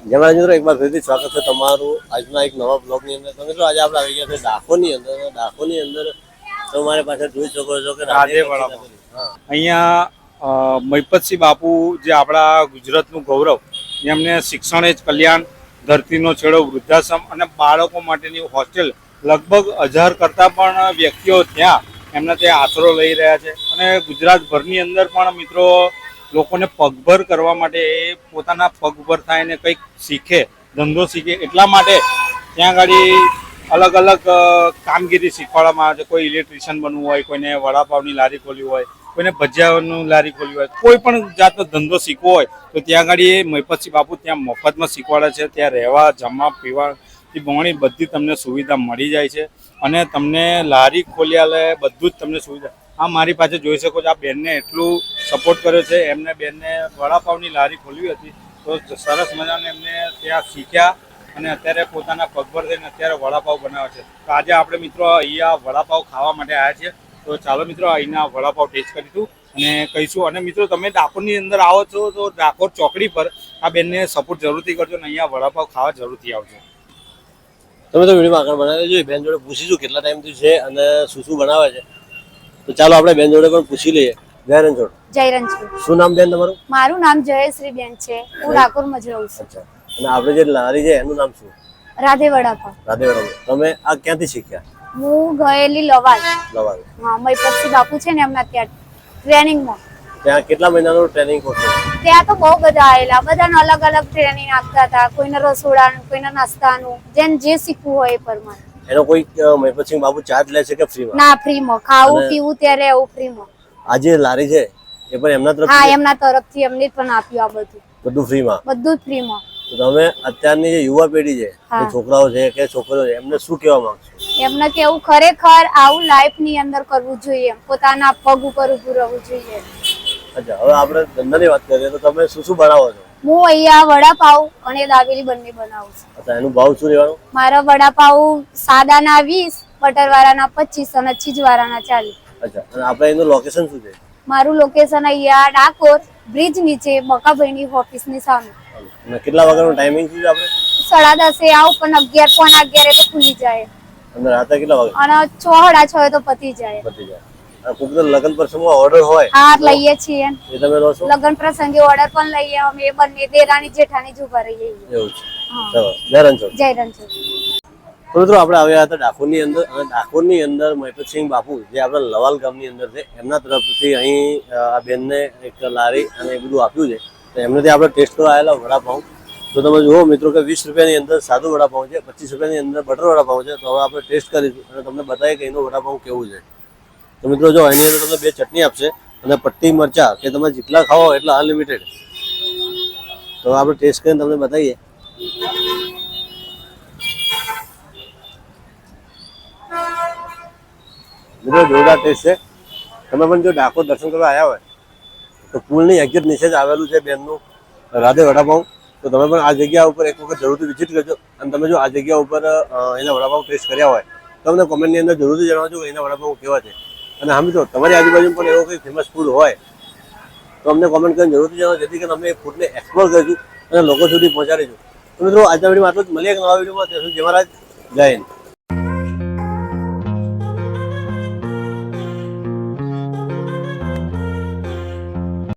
જમણા મિત્રો એક વાર ફરીથી સ્વાગત છે તમારું આજના એક નવા બ્લોગની અંદર. તો મિત્રો આજે આપણે આવી ગયા છે ડાકોની અંદર. ડાકોની અંદર તમારી પાસે જોઈ શકો છો કે રાજે અહીંયા મૈપતસિંહ મહિપતસિંહ બાપુ જે આપણા ગુજરાતનું ગૌરવ એમને શિક્ષણ જ કલ્યાણ ધરતીનો છેડો વૃદ્ધાશ્રમ અને બાળકો માટેની હોસ્ટેલ લગભગ હજાર કરતાં પણ વ્યક્તિઓ ત્યાં એમના ત્યાં આશરો લઈ રહ્યા છે. અને ગુજરાતભરની અંદર પણ મિત્રો લોકોને પગભર કરવા માટે, એ પોતાના પગભર થાય ને કંઈક શીખે, ધંધો શીખે, એટલા માટે ત્યાં આગળ અલગ અલગ કામગીરી શીખવાડવામાં આવે છે. કોઈ ઇલેક્ટ્રિશિયન બનવું હોય, કોઈને વડાપાવની લારી ખોલવી હોય, કોઈને ભજીયાનું લારી ખોલવી હોય, કોઈ પણ જાતનો ધંધો શીખવો હોય, તો ત્યાં આગળ એ મહિપતસિંહ બાપુ ત્યાં મફતમાં શીખવાડે છે. ત્યાં રહેવા, જમવા પીવાથી બહોળી બધી તમને સુવિધા મળી જાય છે અને તમને લારી ખોલ્યા લે બધું જ તમને સુવિધા. આ મારી પાસે જોઈ શકો છો, આ બેનને એટલું સપોર્ટ કર્યો છે, એમને બેનને વડાપાવની લારી ખોલવી હતી, તો સરસ મજાને એમને ત્યાં શીખ્યા અને અત્યારે પોતાના પગભર થઈને અત્યારે વડાપાવ બનાવે છે. તો આજે આપણે મિત્રો અહીંયા વડાપાવ ખાવા માટે આવ્યા છીએ. તો ચાલો મિત્રો, અહીંના વડાપાવ ટેસ્ટ કરીશું અને કહીશું. અને મિત્રો, તમે ડાકોરની અંદર આવો છો તો ડાકોર ચોકડી પર આ બેનને સપોર્ટ જરૂરથી કરજો અને અહીંયા વડાપાવ ખાવા જરૂરથી આવજો. તમે તો વિડીયોમાં આગળ બનાવી દેજો બેન જોડે પૂછીશું કેટલા ટાઈમથી છે અને શું શું બનાવે છે. તો ચાલો આપણે બેન જોડે પણ પૂછી લઈએ. જય રણછોડ જય રણછોડ શું નામ બેન તમારું? મારું નામ જયશ્રી બેન છે. હું ડાકોરમાં જ રહું છું. અચ્છા. અને આપણે જે લારી છે એનું નામ શું? રાધે વડાપા રાધે વડાપા તમે આ ક્યાંથી શીખ્યા? હું ગયેલી લવાલ લવાલ હા પછી બાપુ છે ને એમના ત્યાં ટ્રેનિંગમાં ત્યાં કેટલા મહિનાનું ટ્રેનિંગ કોર્સ ત્યાં તો બહુ બધા આવેલા. બધાને અલગ અલગ ટ્રેનિંગ આપતા હતા. કોઈને રસોડાનું કોઈને નાસ્તાનું. જેને જે શીખવું હોય એ પ્રમાણે. એનો કોઈ મહિપતસિંહ બાબુ ચાર્જ લે છે કે ફ્રીમાં? ના ફ્રીમાં. ખાવું પીવું ત્યારે એવું ફ્રીમાં. આ જે લારી છે એ પણ એમના હા તરફથી એમના તરફથી એમને પણ આપ્યું આ બધું. બધું ફ્રીમાં? બધું જ ફ્રીમાં. તમે અત્યારની જે યુવા પેઢી છે છોકરાઓ છે કે છોકરીઓ છે એમને શું કહેવા માંગશો? એમને કેવું ખરેખર આવું લાઈફની અંદર કરવું જોઈએ. પોતાના પગ ઉપર ઉભું રહેવું જોઈએ. અચ્છા હવે આપણે ધંધાની વાત કરીએ તો તમે શું શું બનાવો છો? હું અહીંયા વડાપાવ અને દાબેલી બંને બનાવું છું. અચ્છા એનું ભાવ શું રહેવાનું? મારા વડાપાવ સાદાના 20 બટર વાળાના પચીસ અને ચીજ વાળાના ચાલીસ. અચ્છા અને આપણે એનું લોકેશન શું છે? મારું લોકેશન અહીંયા ડાકોર બ્રિજ નીચે બકાભાઈની ઓફિસની સામે. અને કેટલા વાગ્યાનો ટાઈમિંગ છે આપણે? સાડા દસે આવું પણ અગિયાર પોણા અગિયારે તો ખુલી જાય. અને રાતે કેટલા વાગે? અને છ સાડા છ તો પતી જાય. પતી જાય. કોઈક લગ્ન પ્રસંગમાં ઓર્ડર હોય? હા લઈએ છીએ. એ તમે લો છો? લગ્ન પ્રસંગે ઓર્ડર પણ લઈએ અમે બંને દેરાણી જેઠાણી જ ઊભા રહીએ. એવું છે. હા. જય રણછોડ. જય રણછોડ. તો મિત્રો આપણે આવ્યા હતા ડાકોરની અંદર અને ડાકોરની અંદર મહેપતસિંહ બાપુ જે આપણા લવાલ ગામની અંદર છે એમના તરફથી અહીં આ બેનને એક લારી અને એ બધું આપ્યું છે. તો એમનેથી આપણે ટેસ્ટ કરવા આવેલા વડાપાઉં. તો તમે જુઓ મિત્રો કે વીસ રૂપિયાની અંદર સાદું વડાપાઉં છે પચીસ રૂપિયાની અંદર બટર વડાપાઉં છે. તો હવે આપણે ટેસ્ટ કરીશું અને તમને બતાવીએ કે એનું વડાપાઉં કેવું છે. તો મિત્રો જો એની અંદર તમને બે ચટણી આપશે અને પટ્ટી મરચા, કે તમે જેટલા ખાવો એટલા અનલિમિટેડ તો આપણે ટેસ્ટ કરીને તમને બતાવીએ. મિત્રો જોરદાર ટેસ્ટ છે. તમે પણ જો ડાકોર દર્શન કરવા આવ્યા હોય, તો પુલની એક્ઝેક્ટ નીચે જ આવેલું છે બેનનું રાધે વડાપાઉં. તો તમે પણ આ જગ્યા ઉપર એક વખત જરૂરથી વિઝિટ કરજો. અને તમે જો આ જગ્યા ઉપર એના વડાપાઉં ટેસ્ટ કર્યા હોય, તો તમને કોમેન્ટની અંદર જરૂરથી જણાવજો એના વડાપાઉં કેવા છે. અને હા તો તમારી આજુબાજુ પણ એવો કંઈ ફેમસ ફૂડ હોય, તો અમને કોમેન્ટ કરીને જરૂરથી જણાવો, જેથી કરીને અમે એ ફૂડને એક્સપ્લોર કરીશું અને લોકો સુધી પહોંચાડીશું. તો મિત્રો, આજના વિડીયોમાં આટલું જ. મળીએ નવા વિડીયોમાં. ત્યાં સુધી જય મહારાજ, જય હિન્દ.